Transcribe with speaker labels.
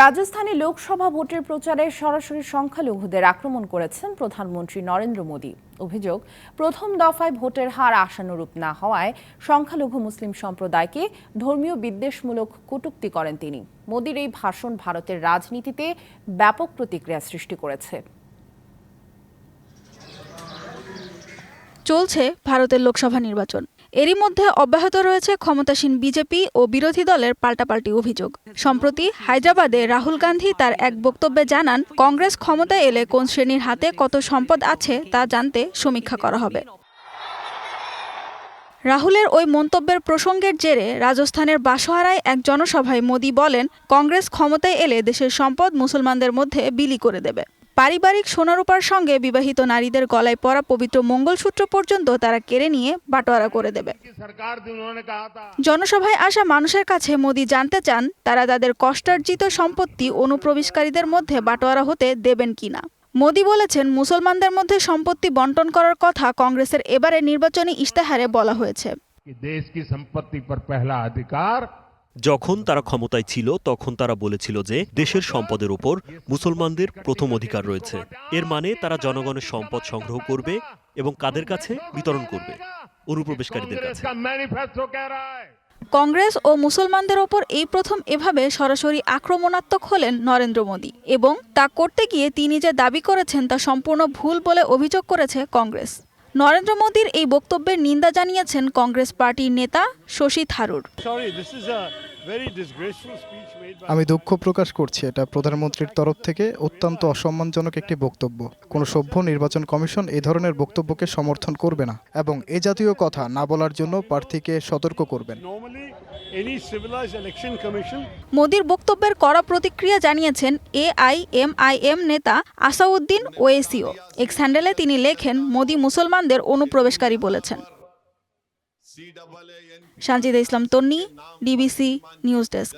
Speaker 1: রাজস্থানে লোকসভা ভোটের প্রচারে সরাসরি সংখ্যালঘুদের আক্রমণ করেছেন প্রধানমন্ত্রী নরেন্দ্র মোদী। অভিযোগ, প্রথম দফায় ভোটের হার আশানুরূপ না হওয়ায় সংখ্যালঘু মুসলিম সম্প্রদায়কে ধর্মীয় বিদ্বেষমূলক কটূক্তি করেন তিনি। মোদীর এই ভাষণ ভারতের রাজনীতিতে ব্যাপক প্রতিক্রিয়া সৃষ্টি করেছে।
Speaker 2: চলছে ভারতের লোকসভা নির্বাচন। এরই মধ্যে অব্যাহত রয়েছে ক্ষমতাসীন বিজেপি ও বিরোধী দলের পাল্টাপাল্টি অভিযোগ। সম্প্রতি হায়দ্রাবাদে রাহুল গান্ধী তার এক বক্তব্যে জানান, কংগ্রেস ক্ষমতায় এলে কোন শ্রেণির হাতে কত সম্পদ আছে তা জানতে সমীক্ষা করা হবে। রাহুলের ওই মন্তব্যের প্রসঙ্গের জেরে রাজস্থানের বাসোহারায় এক জনসভায় মোদি বলেন, কংগ্রেস ক্ষমতায় এলে দেশের সম্পদ মুসলমানদের মধ্যে বিলি করে দেবে। পারিবারিক সোনারূপার সঙ্গে বিবাহিত নারীদের গলায় পরা পবিত্র মঙ্গলসূত্র পর্যন্ত তারা কেড়ে নিয়ে বাটোয়ারা করে দেবে। জনসভায় আসা মানুষের কাছে মোদি জানতে চান, তারা তাদের কষ্টার্জিত সম্পত্তি অনুপ্রবেশকারীদের মধ্যে বাটোয়ারা হতে দেবেন কিনা। মোদি বলেছেন, মুসলমানদের মধ্যে সম্পত্তি বন্টন করার কথা কংগ্রেসের এবারে নির্বাচনী ইশতেহারে বলা হয়েছে।
Speaker 3: দেশ কি সম্পত্তি পর পহলা অধিকার
Speaker 4: যখন তারা ক্ষমতায় ছিল, তখন তারা বলেছিল যে দেশের সম্পদের উপর মুসলমানদের প্রথম অধিকার রয়েছে। এর মানে তারা জনগণের সম্পদ সংগ্রহ করবে এবং কাদের কাছে? বিতরণ করবে, অনুপ্রবেশকারীদের কাছে।
Speaker 2: কংগ্রেস ও মুসলমানদের ওপর এই প্রথম এভাবে সরাসরি আক্রমণাত্মক হলেন নরেন্দ্র মোদী এবং তা করতে গিয়ে তিনি যে দাবি করেছেন তা সম্পূর্ণ ভুল বলে অভিযোগ করেছে কংগ্রেস। নরেন্দ্র মোদীর এই বক্তব্যের নিন্দা জানিয়েছেন কংগ্রেস পার্টির নেতা শশী থারুর।
Speaker 5: আমি দুঃখ প্রকাশ করছি। এটা প্রধানমন্ত্রীর তরফ থেকে অত্যন্ত অসম্মানজনক একটি বক্তব্য। কোনো সভ্য নির্বাচন কমিশন এই ধরনের বক্তব্যকে সমর্থন করবে না এবং এ জাতীয় কথা না বলার জন্য প্রার্থীকে সতর্ক করবেন।
Speaker 2: মোদীর বক্তব্যের কড়া প্রতিক্রিয়া জানিয়েছেন এআইএমআইএম নেতা আসাউদ্দিন ওয়েসিও। এক্স হ্যান্ডেলে তিনি লেখেন মোদী মুসলমানদের অনুপ্রবেশকারী বলেছেন। Sanjida Islam Tonni DBC news desk